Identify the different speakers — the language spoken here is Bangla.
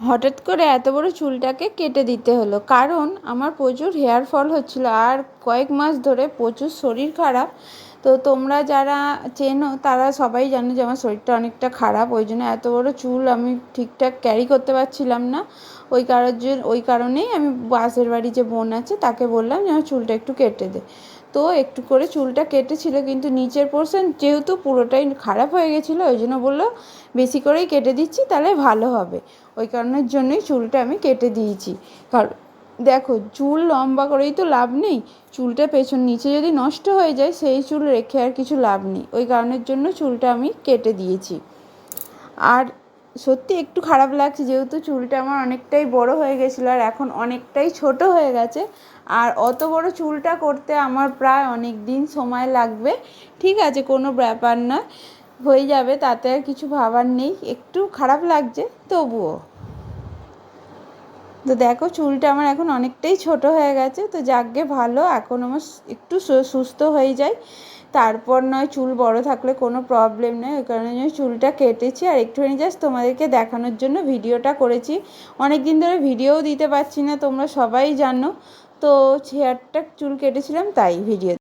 Speaker 1: হঠাৎ করে এত বড় চুলটাকে কেটে দিতে হলো। কারণ আমার প্রচুর হেয়ার ফল হচ্ছিল আর কয়েক মাস ধরে প্রচুর শরীর খারাপ। তো তোমরা যারা চেনো, তারা সবাই জানো যে আমার শরীরটা অনেকটা খারাপ। ওই জন্য এত বড় চুল আমি ঠিকঠাক ক্যারি করতে পারছিলাম না। ওই কারোর জন্য ওই কারণেই আমি পাশের বাড়ি যে বোন আছে, তাকে বললাম যে আমার চুলটা একটু কেটে দে। তো একটু করে চুলটা কেটেছিল, কিন্তু নিচের পোর্শন যেহেতু পুরোটাই খারাপ হয়ে গেছিল, ওই জন্য বলল, বেশি করেই কেটে দিচ্ছি, তাহলে ভালো হবে। ওই কারণের জন্যই চুলটা আমি কেটে দিয়েছি। কারণ দেখো, চুল লম্বা করেই তো লাভ নেই। চুলটা পেছন নিচে যদি নষ্ট হয়ে যায়, সেই চুল রেখে আর কিছু লাভ নেই। ওই কারণের জন্য চুলটা আমি কেটে দিয়েছি। আর সত্যি একটু খারাপ লাগছে, যেহেতু চুলটা আমার অনেকটাই বড় হয়ে গেছিল আর এখন অনেকটাই ছোট হয়ে গেছে। আর অত বড় চুলটা করতে আমার প্রায় অনেক দিন সময় লাগবে। ঠিক আছে, কোনো ব্যাপার না হয়ে যাবে, তাতে আর কিছু ভাবার নেই। একটু খারাপ লাগছে, তবুও। তো দেখো চুলটা আমার এখন অনেকটাই ছোট হয়ে গেছে, তো যাকগে ভালো, এখন আমার একটু সুস্থ হয়ে যায় তারপর নয় চুল বড় থাকলে কোনো প্রবলেম নেই, ওই কারণে আমি চুলটা কেটেছি, আর একটুখানি জাস্ট তোমাদেরকে দেখানোর জন্য ভিডিওটা করেছি। অনেক দিন ধরে ভিডিওও দিতে পারছি না, তোমরা সবাই জানো। তো হেয়ারটা চুল কেটেছিলাম তাই ভিডিও